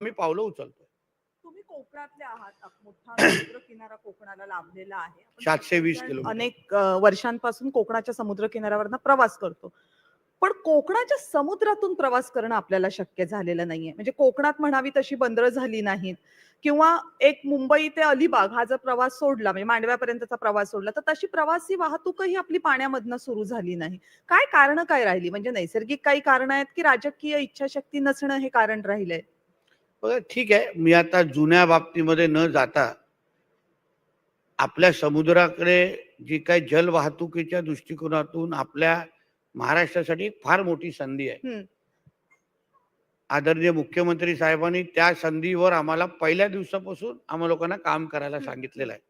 मी पावलं उचलतो तुम्ही कोकणातले आहात अ, मोठा समुद्र किनारा कोकणाला लाभलेला आहे. आपण 720 सगळेजण किलोमीटर. अनेक अ, वर्षांपासून कोकणाच्या समुद्र किनाऱ्यावरनं प्रवास करतो. पण कोकणाच्या समुद्रातून प्रवास करणं आपल्याला शक्य झालेलं नाहीये. म्हणजे कोकणात म्हणावी तशी बंदरं झाली नाहीत. किंवा एक मुंबई ते अलिबाग हा जर प्रवास सोडला म्हणजे मांडव्यापर्यंतचा प्रवास सोडला तर तशी प्रवासी वाहतूकही आपली पाण्यामधनं सुरू झाली नाही. काय कारण काय राहिली? म्हणजे नैसर्गिक काही कारण आहेत की राजकीय इच्छाशक्ती नसणं हे कारण राहिलंय? बघा ठीक आहे मी आता जुन्या बाबतीमध्ये न जाता आपल्या समुद्राकडे जी काही जल वाहतुकीच्या दृष्टिकोनातून आपल्या महाराष्ट्रासाठी एक फार मोठी संधी आहे. आदरणीय मुख्यमंत्री साहेबांनी त्या संधीवर आम्हाला पहिल्या दिवसापासून आम्हा लोकांना काम करायला. सांगितलेलं आहे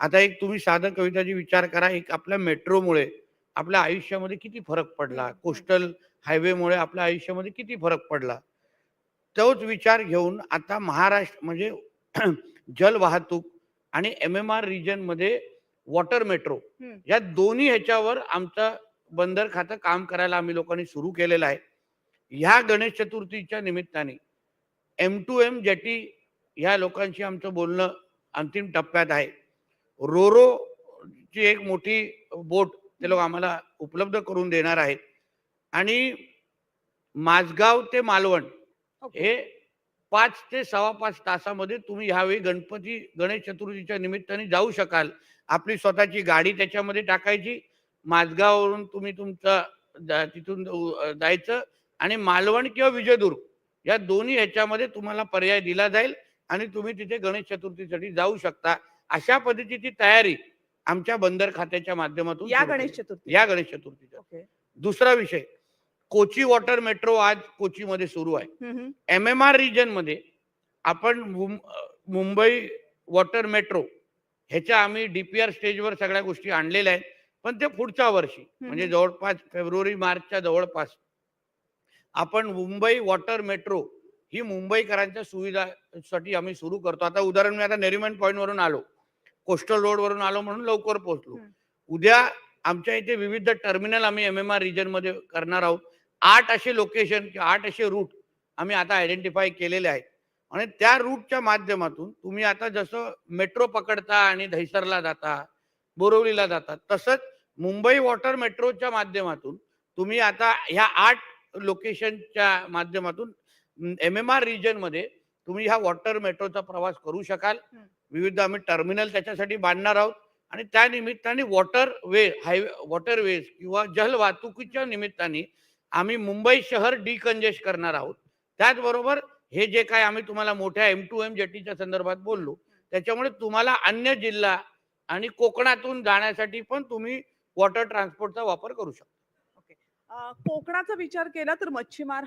आता एक तुम्ही साधं कविताची विचार करा एक आपल्या मेट्रोमुळे आपल्या आयुष्यामध्ये किती फरक पडला. कोस्टल हायवेमुळे आपल्या आयुष्यामध्ये किती फरक पडला तोच विचार घेऊन आता महाराष्ट्र म्हणजे जल वाहतूक आणि एम एम आर रिजनमध्ये वॉटर मेट्रो. या दोन्ही ह्याच्यावर आमचं बंदर खातं काम करायला आम्ही लोकांनी सुरू केलेलं आहे ह्या गणेश चतुर्थीच्या निमित्ताने एम टू एम जेटी ह्या लोकांशी आमचं बोलणं अंतिम टप्प्यात आहे रोरो ची एक मोठी बोट ते लोक आम्हाला उपलब्ध करून देणार आहेत आणि माझगाव ते मालवण. हे पाच ते सव्वा पाच तासामध्ये तुम्ही ह्यावेळी गणपती गणेश चतुर्थीच्या निमित्ताने जाऊ शकाल. आपली स्वतःची गाडी त्याच्यामध्ये टाकायची. माझगाववरून तुम्ही तुमचं तिथून जायचं आणि मालवण किंवा विजयदुर्ग या दोन्ही ह्याच्यामध्ये तुम्हाला पर्याय दिला जाईल आणि तुम्ही तिथे गणेश चतुर्थीसाठी जाऊ शकता. अशा पद्धतीची तयारी आमच्या बंदर खात्याच्या माध्यमातून या गणेश. चतुर्थी या गणेश चतुर्थीच्या ओके. दुसरा विषय. कोची वॉटर मेट्रो आज कोचीमध्ये सुरू आहे. एम एम आर रिजनमध्ये आपण मुंबई वॉटर मेट्रो ह्याच्या आम्ही डीपीआर स्टेजवर सगळ्या गोष्टी आणलेल्या आहेत पण ते पुढच्या वर्षी म्हणजे. जवळपास फेब्रुवारी मार्चच्या जवळपास आपण मुंबई वॉटर मेट्रो ही मुंबईकरांच्या सुविधासाठी आम्ही सुरू करतो आता उदाहरण मी आता नेरिमन पॉईंट वरून आलो कोस्टल रोड वरून आलो म्हणून लवकर पोहोचलो. उद्या आमच्या इथे विविध टर्मिनल आम्ही एम एम आर रिजनमध्ये करणार आहोत आठ असे लोकेशन किंवा आठ असे रूट आम्ही आता आयडेंटिफाय केलेले आहेत. आणि त्या रूटच्या माध्यमातून तुम्ही आता जसं मेट्रो पकडता आणि दहिसरला जाता बोरिवलीला जाता तसंच मुंबई वॉटर मेट्रोच्या माध्यमातून तुम्ही आता ह्या आठ लोकेशनच्या माध्यमातून एम एम आर रिजनमध्ये तुम्ही ह्या वॉटर मेट्रोचा प्रवास करू शकाल. विविध आम्ही टर्मिनल त्याच्यासाठी बांधणार आहोत. आणि त्या निमित्ताने waterway highway waterways किंवा जल वाहतुकीच्या निमित्ताने आम्ही मुंबई शहर डिकंजेस्ट करणार आहोत. त्याचबरोबर हे जे काय आम्ही तुम्हाला मोठ्या एम टू एम जेटीच्या संदर्भात बोललो त्याच्यामुळे तुम्हाला अन्य जिल्हा आणि कोकणातून जाण्यासाठी पण तुम्ही वॉटर ट्रान्सपोर्टचा वापर करू शकता. कोकणाचा विचार केला तर मच्छीमार